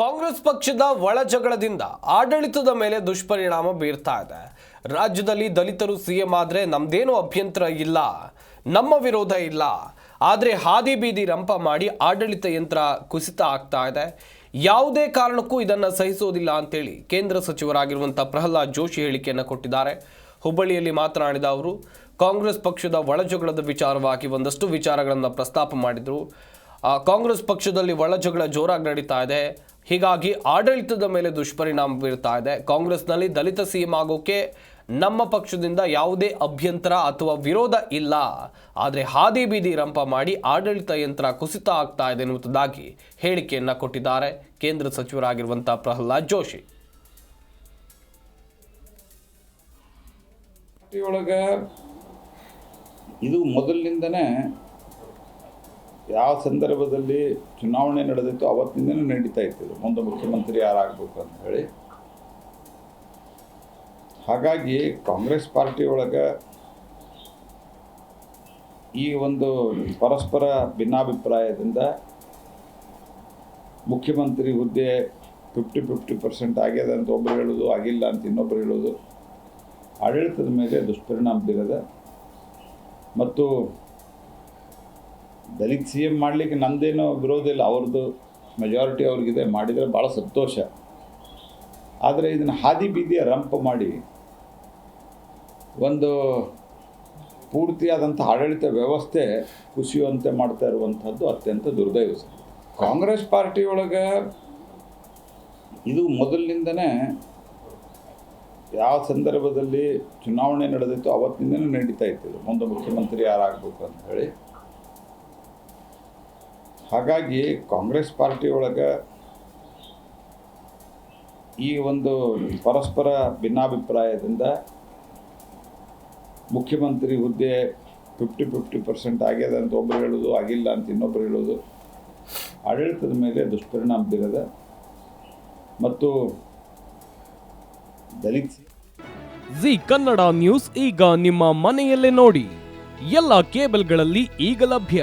ಕಾಂಗ್ರೆಸ್ ಪಕ್ಷದ ಒಳ ಜಗಳದಿಂದ ಆಡಳಿತದ ಮೇಲೆ ದುಷ್ಪರಿಣಾಮ ಬೀರ್ತಾ ಇದೆ. ರಾಜ್ಯದಲ್ಲಿ ದಲಿತರು ಸಿಎಂ ಆದರೆ ನಮ್ದೇನು ಅಭ್ಯಂತರ ಇಲ್ಲ, ನಮ್ಮ ವಿರೋಧ ಇಲ್ಲ. ಆದರೆ ಹಾದಿ ಬೀದಿ ರಂಪ ಮಾಡಿ ಆಡಳಿತ ಯಂತ್ರ ಕುಸಿತ ಆಗ್ತಾ ಇದೆ. ಯಾವುದೇ ಕಾರಣಕ್ಕೂ ಇದನ್ನು ಸಹಿಸೋದಿಲ್ಲ ಅಂತೇಳಿ ಕೇಂದ್ರ ಸಚಿವರಾಗಿರುವಂಥ ಪ್ರಹ್ಲಾದ್ ಜೋಶಿ ಹೇಳಿಕೆಯನ್ನು ಕೊಟ್ಟಿದ್ದಾರೆ. ಹುಬ್ಬಳ್ಳಿಯಲ್ಲಿ ಮಾತನಾಡಿದ ಅವರು, ಕಾಂಗ್ರೆಸ್ ಪಕ್ಷದ ಒಳಜಗಳದ ವಿಚಾರವಾಗಿ ಒಂದಷ್ಟು ವಿಚಾರಗಳನ್ನು ಪ್ರಸ್ತಾಪ ಮಾಡಿದರು. ಕಾಂಗ್ರೆಸ್ ಪಕ್ಷದಲ್ಲಿ ಒಳಜಗಳ ಜೋರಾಗಿ ನಡೀತಾ ಇದೆ. ಹೀಗಾಗಿ ಆಡಳಿತದ ಮೇಲೆ ದುಷ್ಪರಿಣಾಮ ಬೀರ್ತಾ ಇದೆ. ಕಾಂಗ್ರೆಸ್ನಲ್ಲಿ ದಲಿತ ಸಿಎಂ ಆಗೋಕೆ ನಮ್ಮ ಪಕ್ಷದಿಂದ ಯಾವುದೇ ಅಭ್ಯಂತರ ಅಥವಾ ವಿರೋಧ ಇಲ್ಲ. ಆದರೆ ಹಾದಿ ಬೀದಿ ರಂಪ ಮಾಡಿ ಆಡಳಿತ ಯಂತ್ರ ಕುಸಿತ ಆಗ್ತಾ ಇದೆ ಎನ್ನುವುದಾಗಿ ಹೇಳಿಕೆಯನ್ನು ಕೊಟ್ಟಿದ್ದಾರೆ. ಕೇಂದ್ರ ಸಚಿವರಾಗಿರುವಂಥ ಪ್ರಹ್ಲಾದ್ ಜೋಶಿ. ಇದು ಮೊದಲಿನಿಂದನೇ ಯಾವ ಸಂದರ್ಭದಲ್ಲಿ ಚುನಾವಣೆ ನಡೆದಿತ್ತು ಅವತ್ತಿಂದನೇ ನಡೀತಾ ಇತ್ತು. ಮುಂದೆ ಮುಖ್ಯಮಂತ್ರಿ ಯಾರಾಗಬೇಕು ಅಂತ ಹೇಳಿ ಹಾಗಾಗಿ ಕಾಂಗ್ರೆಸ್ ಪಾರ್ಟಿ ಒಳಗೆ ಈ ಒಂದು ಪರಸ್ಪರ ಭಿನ್ನಾಭಿಪ್ರಾಯದಿಂದ ಮುಖ್ಯಮಂತ್ರಿ ಹುದ್ದೆ ಫಿಫ್ಟಿ ಫಿಫ್ಟಿ ಪರ್ಸೆಂಟ್ ಆಗ್ಯದ ಅಂತ ಒಬ್ಬರು ಹೇಳೋದು, ಆಗಿಲ್ಲ ಅಂತ ಇನ್ನೊಬ್ಬರು ಹೇಳೋದು, ಆಡಳಿತದ ಮೇಲೆ ದುಷ್ಪರಿಣಾಮ ಬೀರದ ಮತ್ತು ದಲಿತ ಸಿ ಎಂ ಮಾಡಲಿಕ್ಕೆ ನಮ್ಮದೇನೋ ವಿರೋಧ ಇಲ್ಲ. ಅವ್ರದ್ದು ಮೆಜಾರಿಟಿ ಅವ್ರಿಗಿದೆ. ಮಾಡಿದರೆ ಭಾಳ ಸಂತೋಷ. ಆದರೆ ಇದನ್ನು ಹಾದಿ ಬೀದಿಯ ರಂಪ ಮಾಡಿ ಒಂದು ಪೂರ್ತಿಯಾದಂಥ ಆಡಳಿತ ವ್ಯವಸ್ಥೆ ಕುಸಿಯುವಂತೆ ಮಾಡ್ತಾ ಇರುವಂಥದ್ದು ಅತ್ಯಂತ ದುರ್ದೈವ ಕಾಂಗ್ರೆಸ್ ಕಾಂಗ್ರೆಸ್ ಪಾರ್ಟಿಯೊಳಗೆ ಇದು ಮೊದಲಿನಿಂದನೇ ಯಾವ ಸಂದರ್ಭದಲ್ಲಿ ಚುನಾವಣೆ ನಡೆದಿತ್ತು ಅವತ್ತಿನಿಂದನೇ ನಡೀತಾ ಇತ್ತು. ಮುಂದೆ ಮುಖ್ಯಮಂತ್ರಿ ಯಾರಾಗಬೇಕು ಅಂತ ಹೇಳಿ ಹಾಗಾಗಿ ಕಾಂಗ್ರೆಸ್ ಪಾರ್ಟಿ ಒಳಗೆ ಈ ಒಂದು ಪರಸ್ಪರ ಭಿನ್ನಾಭಿಪ್ರಾಯದಿಂದ ಮುಖ್ಯಮಂತ್ರಿ ಹುದ್ದೆ ಫಿಫ್ಟಿ ಫಿಫ್ಟಿ ಪರ್ಸೆಂಟ್ ಆಗ್ಯದ ಅಂತ ಒಬ್ಬರು ಹೇಳೋದು, ಆಗಿಲ್ಲ ಅಂತ ಇನ್ನೊಬ್ಬರು ಹೇಳೋದು. ಆಡಳಿತದ ಮೇಲೆ ದುಷ್ಪರಿಣಾಮ ಬೀರದ. ಮತ್ತು ದಲಿತ ಜಿ ಕನ್ನಡ ನ್ಯೂಸ್ ಈಗ ನಿಮ್ಮ ಮನೆಯಲ್ಲೇ ನೋಡಿ. ಎಲ್ಲ ಕೇಬಲ್ಗಳಲ್ಲಿ ಈಗ ಲಭ್ಯ.